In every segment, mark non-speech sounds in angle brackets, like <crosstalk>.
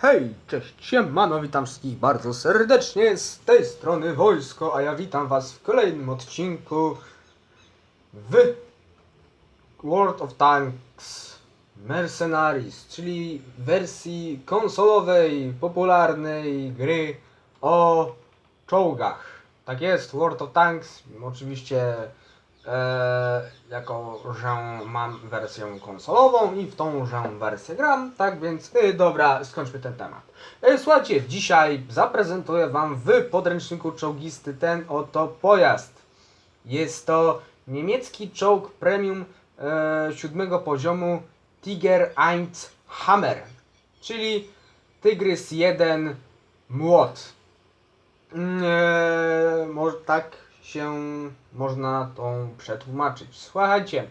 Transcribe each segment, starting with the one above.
Hej, cześć, siemano, witam wszystkich bardzo serdecznie z tej strony Wojsko, a ja witam was w kolejnym odcinku w World of Tanks Mercenaries, czyli wersji konsolowej, popularnej gry o czołgach. Tak jest, World of Tanks, oczywiście jako że mam wersję konsolową i w tąże wersję gram, tak więc y, dobra, skończmy ten temat. E, słuchajcie, dzisiaj zaprezentuję wam w podręczniku czołgisty ten oto pojazd. Jest to niemiecki czołg premium e, siódmego poziomu Tiger 1 Hammer, czyli Tygrys 1 Młot. Mm, e, może tak się można to przetłumaczyć. Słuchajcie,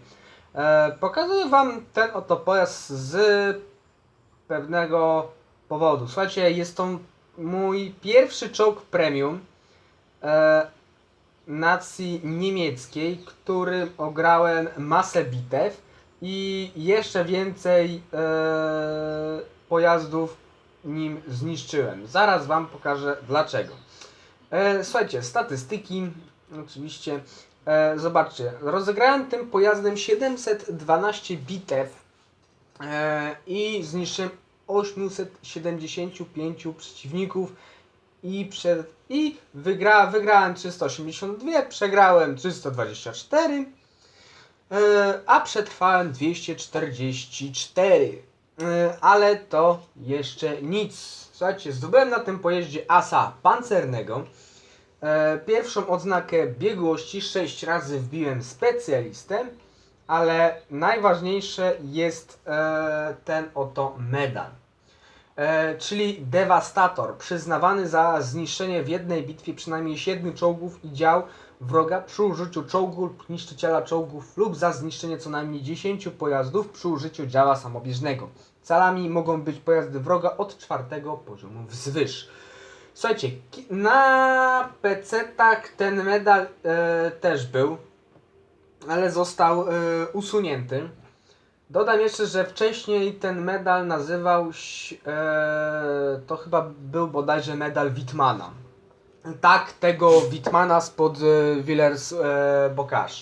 e, pokazuję wam ten oto pojazd z pewnego powodu. Słuchajcie, jest to mój pierwszy czołg premium e, nacji niemieckiej, którym ograłem masę bitew i jeszcze więcej e, pojazdów nim zniszczyłem. Zaraz wam pokażę dlaczego. E, słuchajcie, statystyki, oczywiście. E, zobaczcie, rozegrałem tym pojazdem 712 bitew e, i zniszczyłem 875 przeciwników i, przed, i wygra, wygrałem 382, przegrałem 324, e, a przetrwałem 244. E, ale to jeszcze nic. Słuchajcie, zdobyłem na tym pojeździe asa pancernego. E, pierwszą odznakę biegłości 6 razy wbiłem specjalistę, ale najważniejsze jest e, ten oto medal. E, czyli dewastator, przyznawany za zniszczenie w jednej bitwie przynajmniej 7 czołgów i dział wroga przy użyciu czołgu lub niszczyciela czołgów lub za zniszczenie co najmniej 10 pojazdów przy użyciu działa samobieżnego. Celami mogą być pojazdy wroga od czwartego poziomu wzwyż. Słuchajcie, na PC-tach ten medal e, też był, ale został e, usunięty. Dodam jeszcze, że wcześniej ten medal nazywał się, e, to chyba był bodajże medal Wittmana. Tak, tego Wittmana spod e, Villers e, Bocage.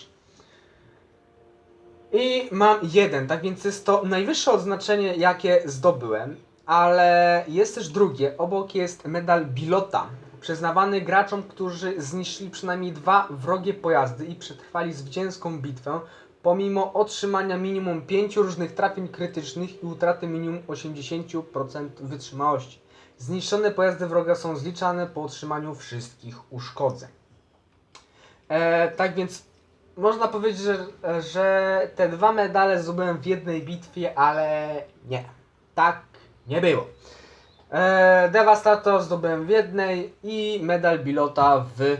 I mam jeden, tak więc jest to najwyższe odznaczenie, jakie zdobyłem, ale jest też drugie. Obok jest medal Bilota, przyznawany graczom, którzy zniszczyli przynajmniej dwa wrogie pojazdy i przetrwali zwycięską bitwę, pomimo otrzymania minimum 5 różnych trafień krytycznych i utraty minimum 80% wytrzymałości. Zniszczone pojazdy wroga są zliczane po otrzymaniu wszystkich uszkodzeń. E, tak więc można powiedzieć, że, że te dwa medale zdobyłem w jednej bitwie, ale nie. Tak nie było. E, Devastator zdobyłem w jednej i medal Bilota w e,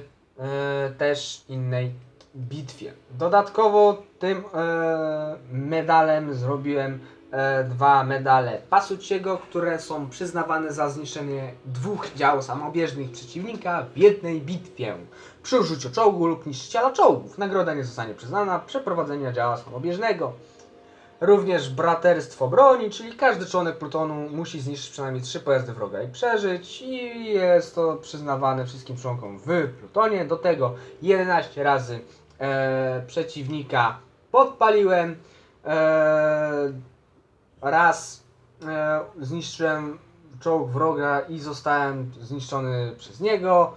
też innej bitwie. Dodatkowo tym e, medalem zrobiłem e, dwa medale Pasuciego, które są przyznawane za zniszczenie dwóch dział samobieżnych przeciwnika w jednej bitwie. Przy użyciu czołgu lub niszczyciela czołgów. Nagroda nie zostanie przyznana przeprowadzenia działa samobieżnego. Również braterstwo broni, czyli każdy członek plutonu musi zniszczyć przynajmniej trzy pojazdy wroga i przeżyć i jest to przyznawane wszystkim członkom w plutonie. Do tego 11 razy e, przeciwnika podpaliłem. E, raz e, zniszczyłem czołg wroga i zostałem zniszczony przez niego,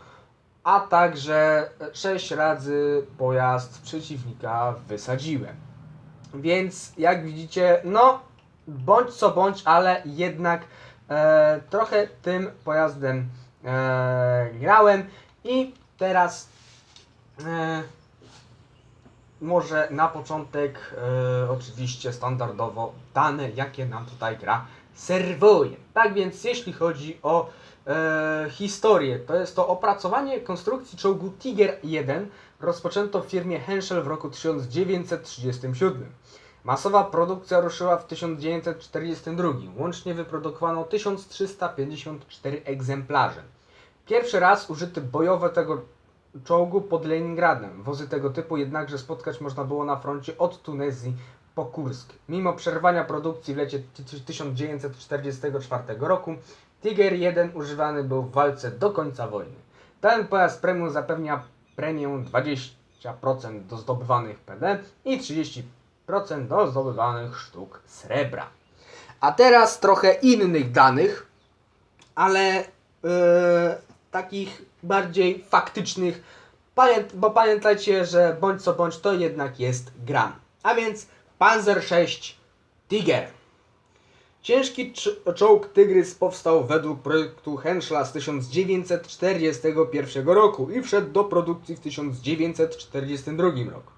a także 6 razy pojazd przeciwnika wysadziłem. Więc jak widzicie, no bądź co bądź, ale jednak e, trochę tym pojazdem e, grałem i teraz e, może na początek e, oczywiście standardowo dane, jakie nam tutaj gra serwuje. Tak więc jeśli chodzi o e, historię, to jest to opracowanie konstrukcji czołgu Tiger 1 rozpoczęto w firmie Henschel w roku 1937. Masowa produkcja ruszyła w 1942. Łącznie wyprodukowano 1354 egzemplarze. Pierwszy raz użyty bojowe tego czołgu pod Leningradem. Wozy tego typu jednakże spotkać można było na froncie od Tunezji po Kursk. Mimo przerwania produkcji w lecie ty- ty- 1944 roku Tiger 1 używany był w walce do końca wojny. Ten pojazd premium zapewnia premię 20% do zdobywanych PD i 30% do zdobywanych sztuk srebra. A teraz trochę innych danych, ale e, takich bardziej faktycznych, bo pamiętajcie, że bądź co bądź to jednak jest gram. A więc Panzer VI Tiger. Ciężki cz- czołg Tygrys powstał według projektu Henschla z 1941 roku i wszedł do produkcji w 1942 roku.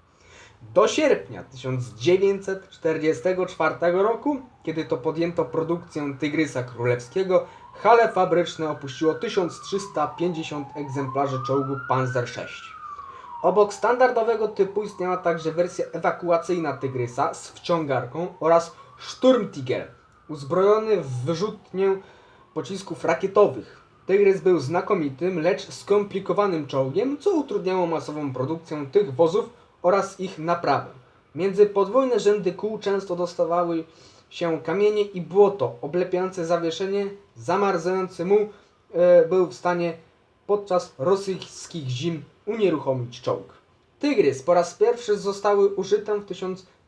Do sierpnia 1944 roku, kiedy to podjęto produkcję Tygrysa Królewskiego, hale fabryczne opuściło 1350 egzemplarzy czołgu Panzer VI. Obok standardowego typu istniała także wersja ewakuacyjna Tygrysa z wciągarką oraz Sturmtiger, uzbrojony w wyrzutnię pocisków rakietowych. Tygrys był znakomitym, lecz skomplikowanym czołgiem, co utrudniało masową produkcję tych wozów oraz ich naprawę. Między podwójne rzędy kół często dostawały się kamienie i błoto, oblepiające zawieszenie, zamarzający muł e, był w stanie podczas rosyjskich zim unieruchomić czołg. Tygrys po raz pierwszy zostały użyte w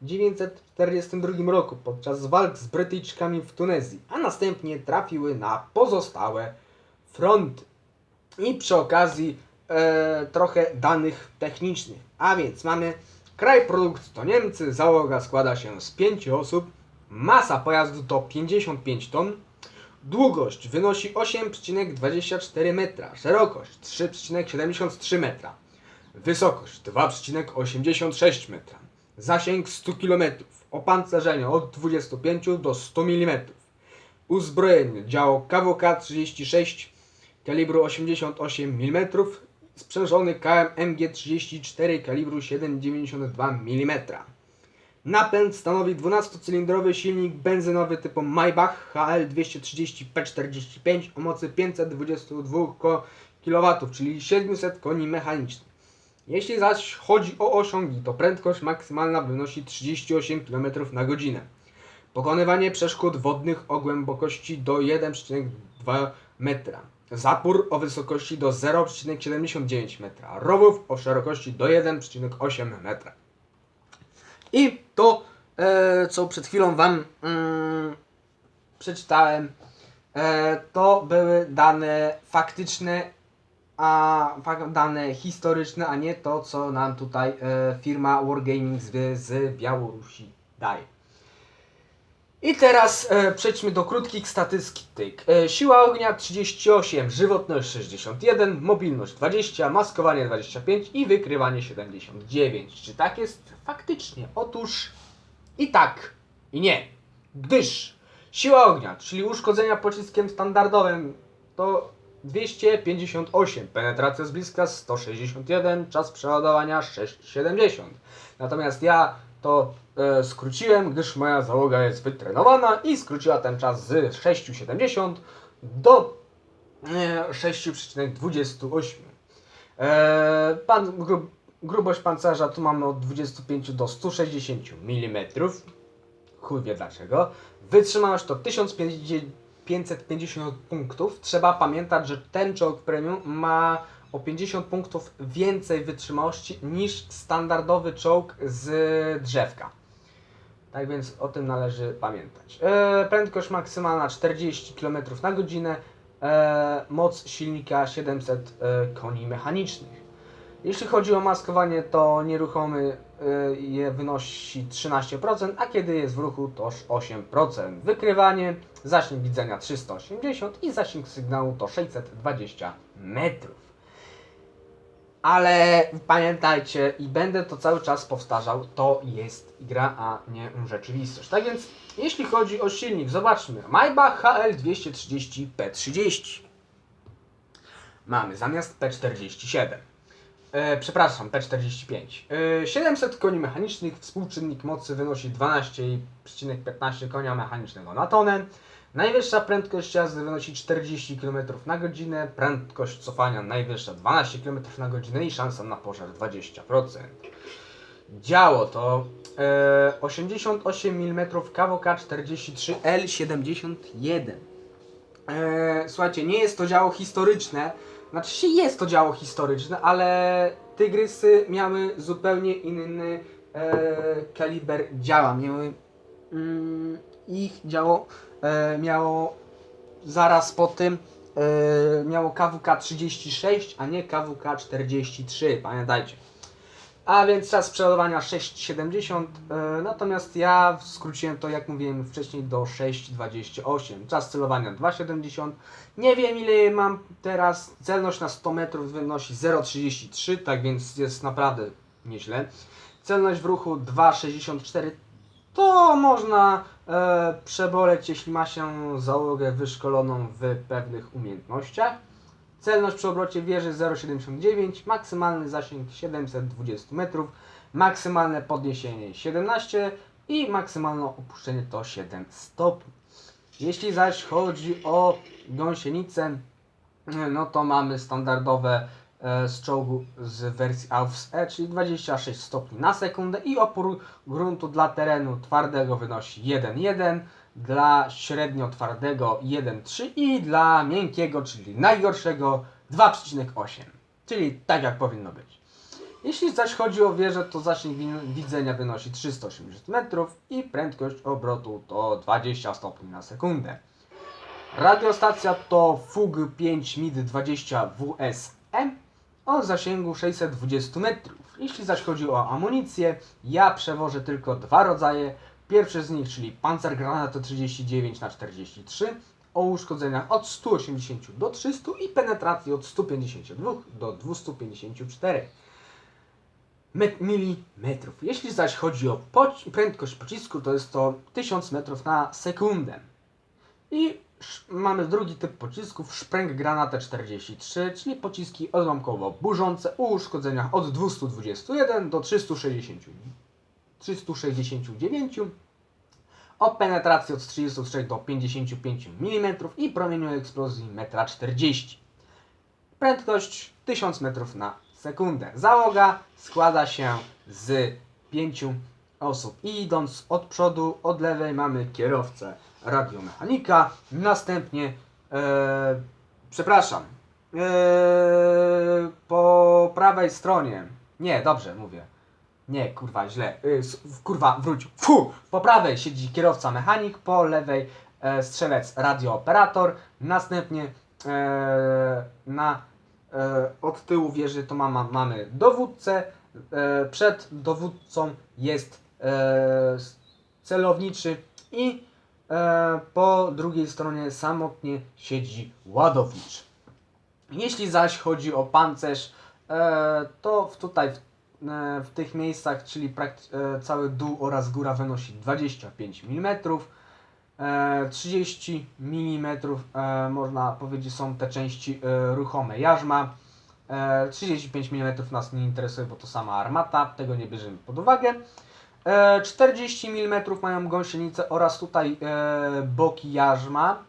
1942 roku podczas walk z Brytyjczykami w Tunezji, a następnie trafiły na pozostałe fronty. I przy okazji e, trochę danych technicznych. A więc mamy kraj produkcji to Niemcy, załoga składa się z 5 osób, masa pojazdu to 55 ton, długość wynosi 8,24 metra, szerokość 3,73 metra, wysokość 2,86 metra, zasięg 100 km, opancerzenie od 25 do 100 mm, uzbrojenie działo KWK 36 kalibru 88 mm, sprzężony KMG 34 kalibru 7,92 mm. Napęd stanowi 12-cylindrowy silnik benzynowy typu Maybach HL230P45 o mocy 522 ko- kW, czyli 700 koni mechanicznych. Jeśli zaś chodzi o osiągi, to prędkość maksymalna wynosi 38 km na godzinę. Pokonywanie przeszkód wodnych o głębokości do 1,2 metra. Zapór o wysokości do 0,79 metra. Rowów o szerokości do 1,8 metra. I to, e, co przed chwilą Wam mm, przeczytałem, e, to były dane faktyczne, a dane historyczne, a nie to, co nam tutaj e, firma Wargaming z, z Białorusi daje. I teraz e, przejdźmy do krótkich statystyk. E, siła ognia 38, żywotność 61, mobilność 20, maskowanie 25 i wykrywanie 79. Czy tak jest faktycznie? Otóż i tak, i nie. Gdyż siła ognia, czyli uszkodzenia pociskiem standardowym to 258, penetracja z bliska 161, czas przeładowania 670. Natomiast ja to e, skróciłem, gdyż moja załoga jest wytrenowana i skróciła ten czas z 6,70 do e, 6,28. E, pan, gru, grubość pancerza tu mamy od 25 do 160 mm. Chuj wie dlaczego. Wytrzymałość to 1550 punktów. Trzeba pamiętać, że ten czołg premium ma o 50 punktów więcej wytrzymałości niż standardowy czołg z drzewka. Tak więc o tym należy pamiętać. E, prędkość maksymalna 40 km na godzinę, e, moc silnika 700 e, koni mechanicznych. Jeśli chodzi o maskowanie, to nieruchomy je wynosi 13%, a kiedy jest w ruchu to 8%. Wykrywanie, zasięg widzenia 380 i zasięg sygnału to 620 metrów. Ale pamiętajcie, i będę to cały czas powtarzał, to jest gra, a nie rzeczywistość. Tak więc, jeśli chodzi o silnik, zobaczmy. Maybach HL230 P30. Mamy zamiast P47. E, przepraszam, P45. E, 700 koni mechanicznych, współczynnik mocy wynosi 12,15 konia mechanicznego na tonę. Najwyższa prędkość jazdy wynosi 40 km na godzinę, prędkość cofania najwyższa 12 km na godzinę i szansa na pożar 20%. Działo to e, 88 mm KWK 43 L71. E, słuchajcie, nie jest to działo historyczne, znaczy się jest to działo historyczne, ale tygrysy miały zupełnie inny e, kaliber działa. Miały mm, ich działo e, miało zaraz po tym e, miało KWK 36, a nie KWK 43, pamiętajcie. A więc czas przeładowania 6,70, e, natomiast ja skróciłem to, jak mówiłem wcześniej, do 6,28. Czas celowania 2,70. Nie wiem ile mam teraz, celność na 100 metrów wynosi 0,33, tak więc jest naprawdę nieźle. Celność w ruchu 2,64 to można e, przeboleć, jeśli ma się załogę wyszkoloną w pewnych umiejętnościach. Celność przy obrocie wieży 0,79, maksymalny zasięg 720 metrów, maksymalne podniesienie 17 i maksymalne opuszczenie to 7 stopni. Jeśli zaś chodzi o gąsienicę, no to mamy standardowe e, z czołgu z wersji AUFS E, czyli 26 stopni na sekundę i opór gruntu dla terenu twardego wynosi 1,1, dla średnio twardego 1,3 i dla miękkiego, czyli najgorszego 2,8, czyli tak jak powinno być. Jeśli zaś chodzi o wieżę, to zasięg wi- widzenia wynosi 380 metrów i prędkość obrotu to 20 stopni na sekundę. Radiostacja to FUG 5 MID 20 WSM o zasięgu 620 metrów. Jeśli zaś chodzi o amunicję, ja przewożę tylko dwa rodzaje. Pierwszy z nich, czyli Panzergranate 39 na 43 o uszkodzeniach od 180 do 300 i penetracji od 152 do 254 met- milimetrów. Jeśli zaś chodzi o poci- prędkość pocisku, to jest to 1000 metrów na sekundę. I mamy drugi typ pocisków, Spreng Granate 43, czyli pociski odłamkowo burzące o uszkodzeniach od 221 do 360, 369 o penetracji od 33 do 55 mm i promieniu eksplozji 1,40 m. Prędkość 1000 metrów na sekundę. Załoga składa się z 5 osób. I idąc od przodu, od lewej mamy kierowcę radiomechanika, następnie e, przepraszam, e, po prawej stronie, nie, dobrze mówię, nie, kurwa, źle. Y, kurwa, wróć. Fu! Po prawej siedzi kierowca mechanik, po lewej e, strzelec radiooperator. Następnie e, na e, od tyłu wieży to mama, mamy dowódcę. E, przed dowódcą jest e, celowniczy i e, po drugiej stronie samotnie siedzi ładownicz. Jeśli zaś chodzi o pancerz, e, to w, tutaj w, w tych miejscach, czyli e, cały dół oraz góra wynosi 25 mm. E, 30 mm e, można powiedzieć są te części e, ruchome jarzma. E, 35 mm nas nie interesuje, bo to sama armata, tego nie bierzemy pod uwagę. E, 40 mm mają gąsienice oraz tutaj e, boki jarzma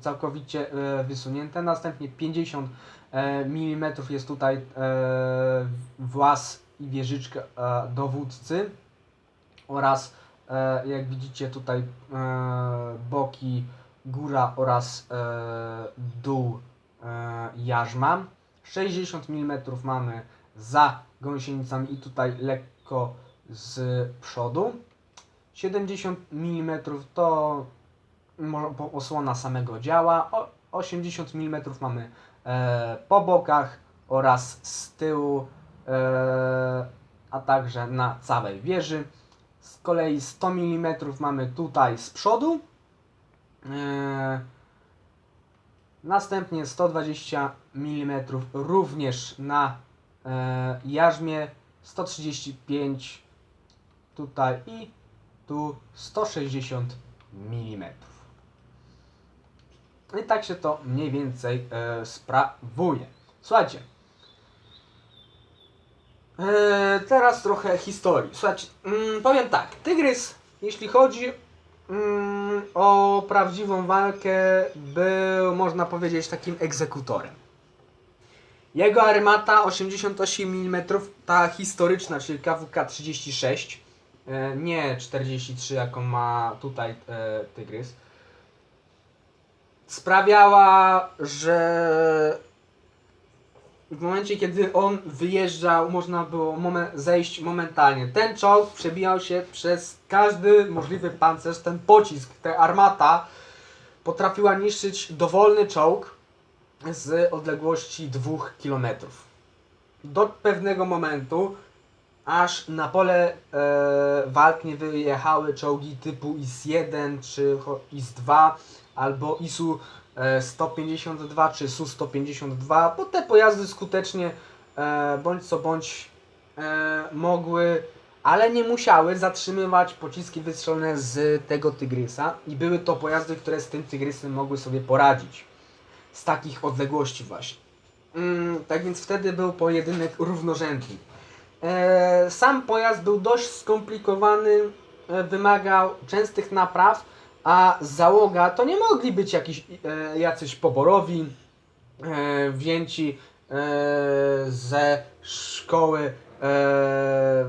całkowicie e, wysunięte. Następnie 50 e, mm jest tutaj e, włas i wieżyczka e, dowódcy oraz e, jak widzicie tutaj e, boki, góra oraz dół jarzma. 60 mm mamy za gąsienicami i tutaj lekko z przodu. 70 mm to osłona samego działa. O, 80 mm mamy po bokach oraz z tyłu, a także na całej wieży. Z kolei 100 mm mamy tutaj z przodu. E, następnie 120 mm również na e, jarzmie. 135 tutaj i tu 160 mm. I tak się to mniej więcej sprawuje. Słuchajcie. E, teraz trochę historii. Słuchajcie, mm, powiem tak. Tygrys, jeśli chodzi mm, o prawdziwą walkę, był, można powiedzieć, takim egzekutorem. Jego armata 88 mm, ta historyczna, czyli KWK 36, e, nie 43, jaką ma tutaj e, Tygrys. sprawiała, że w momencie, kiedy on wyjeżdżał, można było momen- zejść momentalnie. Ten czołg przebijał się przez każdy możliwy pancerz, ten pocisk, ta armata potrafiła niszczyć dowolny czołg z odległości 2 km. Do pewnego momentu, aż na pole e, walk nie wyjechały czołgi typu IS-1 czy cho- IS-2 albo ISU 152 czy SU-152, bo te pojazdy skutecznie e, bądź co bądź e, mogły, ale nie musiały zatrzymywać pociski wystrzelone z tego Tygrysa i były to pojazdy, które z tym Tygrysem mogły sobie poradzić z takich odległości właśnie. Mm, tak więc wtedy był pojedynek równorzędny. E, sam pojazd był dość skomplikowany, e, wymagał częstych napraw, a załoga to nie mogli być jakiś, e, jacyś poborowi, e, wzięci e, ze szkoły e,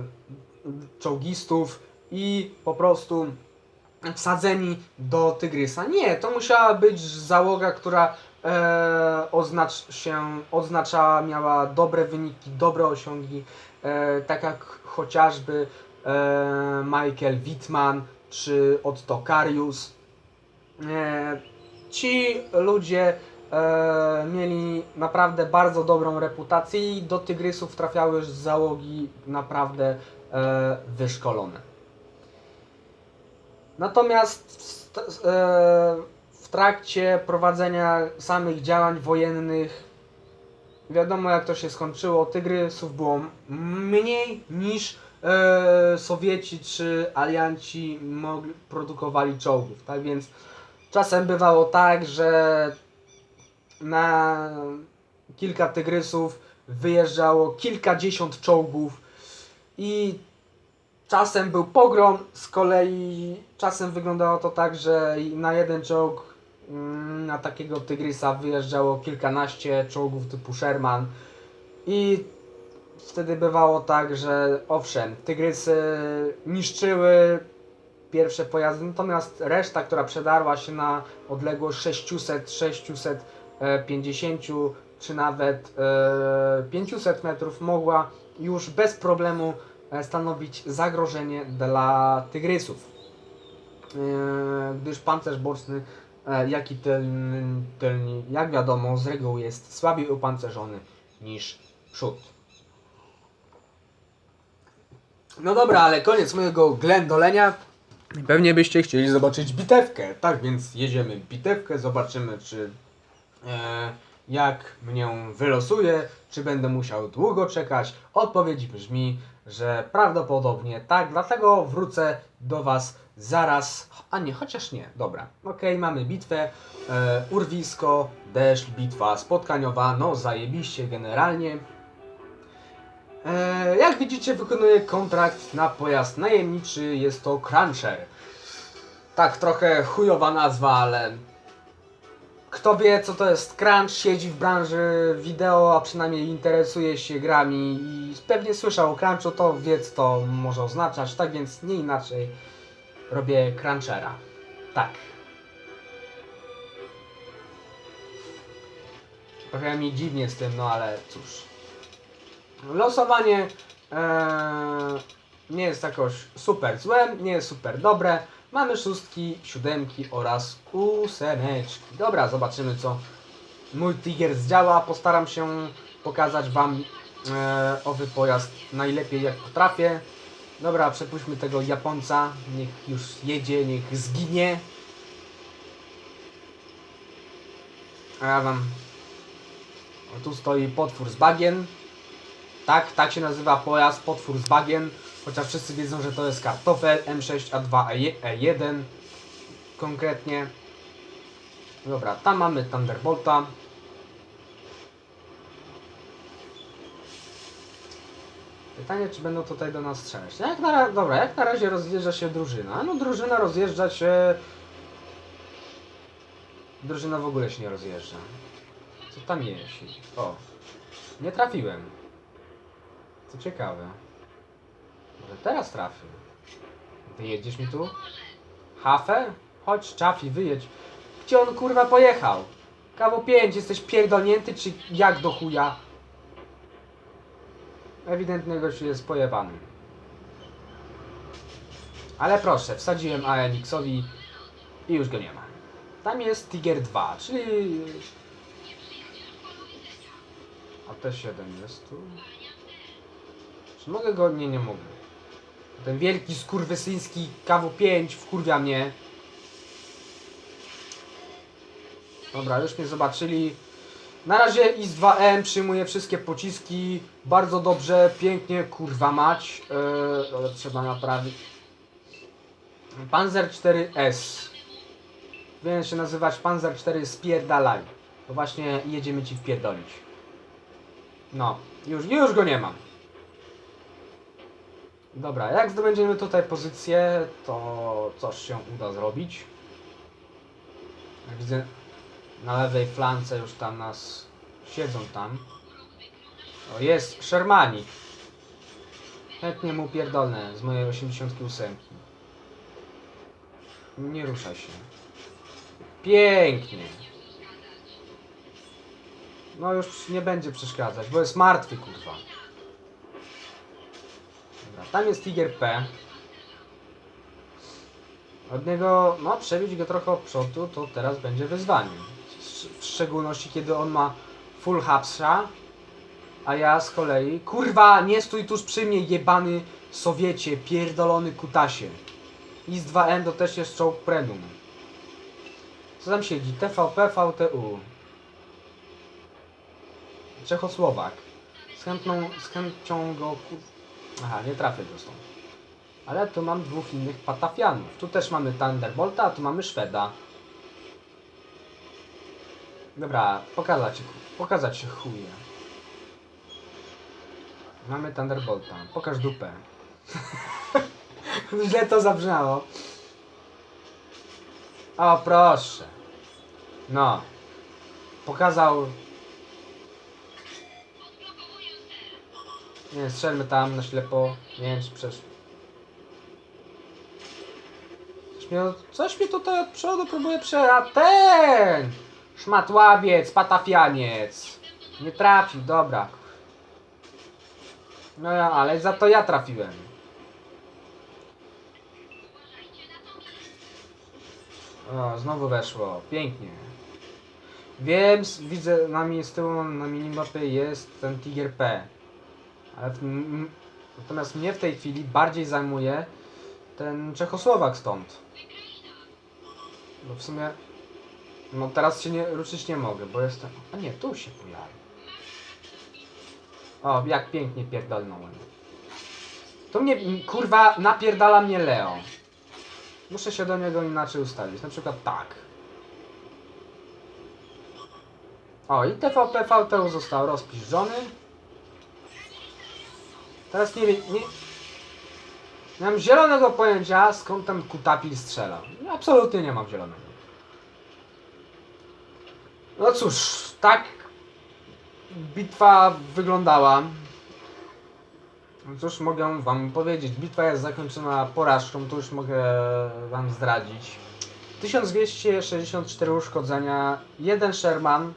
czołgistów i po prostu wsadzeni do Tygrysa. Nie, to musiała być załoga, która e, oznacz się, oznaczała, miała dobre wyniki, dobre osiągi, e, tak jak chociażby e, Michael Wittman czy Otto Karius. E, ci ludzie e, mieli naprawdę bardzo dobrą reputację i do Tygrysów trafiały załogi naprawdę e, wyszkolone. Natomiast w, trakcie prowadzenia samych działań wojennych wiadomo jak to się skończyło. Tygrysów było mniej niż e, Sowieci czy alianci mogli, produkowali czołgów. Tak więc czasem bywało tak, że na kilka tygrysów wyjeżdżało kilkadziesiąt czołgów i czasem był pogrom, z kolei czasem wyglądało to tak, że na jeden czołg mm, na takiego tygrysa wyjeżdżało kilkanaście czołgów typu Sherman i wtedy bywało tak, że owszem, tygrysy niszczyły pierwsze pojazdy, natomiast reszta, która przedarła się na odległość 600, 650 czy nawet e, 500 metrów mogła już bez problemu e, stanowić zagrożenie dla tygrysów. E, gdyż pancerz boczny, e, jak i tylny, tylni, jak wiadomo, z reguły jest słabiej opancerzony niż przód. No dobra, ale koniec mojego ględolenia. Pewnie byście chcieli zobaczyć bitewkę. Tak więc jedziemy bitewkę, zobaczymy czy e, jak mnie wylosuje, czy będę musiał długo czekać. Odpowiedź brzmi, że prawdopodobnie tak, dlatego wrócę do Was zaraz. A nie, chociaż nie, dobra. Okej, mamy bitwę. E, urwisko, deszcz, bitwa spotkaniowa, no zajebiście generalnie. E, jak widzicie, wykonuję kontrakt na pojazd najemniczy. Jest to Cruncher. Tak, trochę chujowa nazwa, ale kto wie, co to jest crunch, siedzi w branży wideo, a przynajmniej interesuje się grami i pewnie słyszał o crunchu, to wie, co to może oznaczać. Tak więc nie inaczej robię crunchera. Tak. Trochę mi dziwnie z tym, no ale cóż. Losowanie e, nie jest jakoś super złe, nie jest super dobre. Mamy szóstki, siódemki oraz ósemeczki. Dobra, zobaczymy co mój Tiger zdziała. Postaram się pokazać Wam e, owy pojazd najlepiej jak potrafię. Dobra, przepuśćmy tego Japonca. Niech już jedzie, niech zginie. A ja Wam... Tu stoi potwór z bagien. Tak, tak się nazywa pojazd, potwór z bagien. Chociaż wszyscy wiedzą, że to jest kartofel M6A2E1 E konkretnie. Dobra, tam mamy Thunderbolta. Pytanie, czy będą tutaj do nas strzelać. Jak na, ra- dobra, jak na razie rozjeżdża się drużyna? No drużyna rozjeżdża się... Drużyna w ogóle się nie rozjeżdża. Co tam jest? O, nie trafiłem. Co ciekawe. Może teraz trafił. Wyjedziesz mi tu? Hafę? Chodź, Czafi, wyjedź. Gdzie on kurwa pojechał? Kawo 5, jesteś pierdolnięty czy jak do chuja? Ewidentnie gość jest pojebany. Ale proszę, wsadziłem ANX-owi i już go nie ma. Tam jest Tiger 2, czyli... A T7 jest tu. Czy mogę go? Nie, nie mogę. Ten wielki skurwysyński KW5 wkurwia mnie. Dobra, już mnie zobaczyli. Na razie IS-2M przyjmuje wszystkie pociski. Bardzo dobrze, pięknie, kurwa mać. Yy, ale trzeba naprawić. Panzer 4S. Powinien się nazywać Panzer 4 Spierdalaj. To właśnie jedziemy ci wpierdolić. No, już, już go nie mam. Dobra, jak zdobędziemy tutaj pozycję, to coś się uda zrobić. Jak widzę, na lewej flance już tam nas siedzą tam. O, jest Shermani. Chętnie mu pierdolę z mojej 88. Nie ruszaj się. Pięknie. No już nie będzie przeszkadzać, bo jest martwy kurwa. Tam jest Tiger P. Od niego, no przebić go trochę od przodu, to teraz będzie wyzwaniem. Sz- W szczególności kiedy on ma full hapsha, a ja z kolei, kurwa, nie stój tuż przy mnie, jebany Sowiecie, pierdolony kutasie. IS-2M to też jest czołg premium. Co tam siedzi? TVP, VTU. Czechosłowak. Z, chętną, z chęcią go... Aha, nie trafię go stąd. Ale tu mam dwóch innych patafianów. Tu też mamy Thunderbolta, a tu mamy Szweda. Dobra, pokazać, pokazać się chuje. Mamy Thunderbolta. Pokaż dupę. <laughs> Źle to zabrzmiało. O, proszę. No. Pokazał. Nie, strzelmy tam na ślepo. Nie wiem, czy przesz... Coś mnie, coś mnie tutaj od przodu próbuje. A ten! Szmatławiec, patafianiec. Nie trafił, dobra. No ja, ale za to ja trafiłem. O, znowu weszło. Pięknie. Wiem, widzę na mi z tyłu na minimapy jest ten Tiger P. Ale w, natomiast mnie w tej chwili bardziej zajmuje ten Czechosłowak stąd. Bo w sumie no teraz się nie ruszyć nie mogę, bo jestem. A nie, tu się pojawił. O, jak pięknie pierdolnąłem. To mnie kurwa napierdala mnie Leo. Muszę się do niego inaczej ustawić. Na przykład tak. O, i TVP VTU został rozpiszczony. Teraz nie wiem, nie... Nie mam zielonego pojęcia, skąd ten kutapil strzela. Absolutnie nie mam zielonego. No cóż, tak bitwa wyglądała. No Cóż mogę wam powiedzieć, bitwa jest zakończona porażką, to już mogę wam zdradzić. 1264 uszkodzenia, jeden Sherman.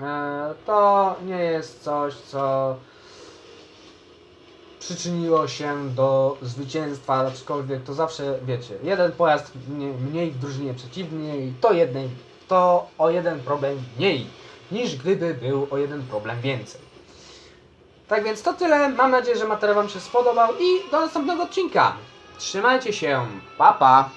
E, to nie jest coś, co przyczyniło się do zwycięstwa, aczkolwiek to zawsze, wiecie, jeden pojazd mniej, w drużynie przeciwnej, to, jednej, to o jeden problem mniej, niż gdyby był o jeden problem więcej. Tak więc to tyle. Mam nadzieję, że materiał Wam się spodobał i do następnego odcinka. Trzymajcie się. Pa pa.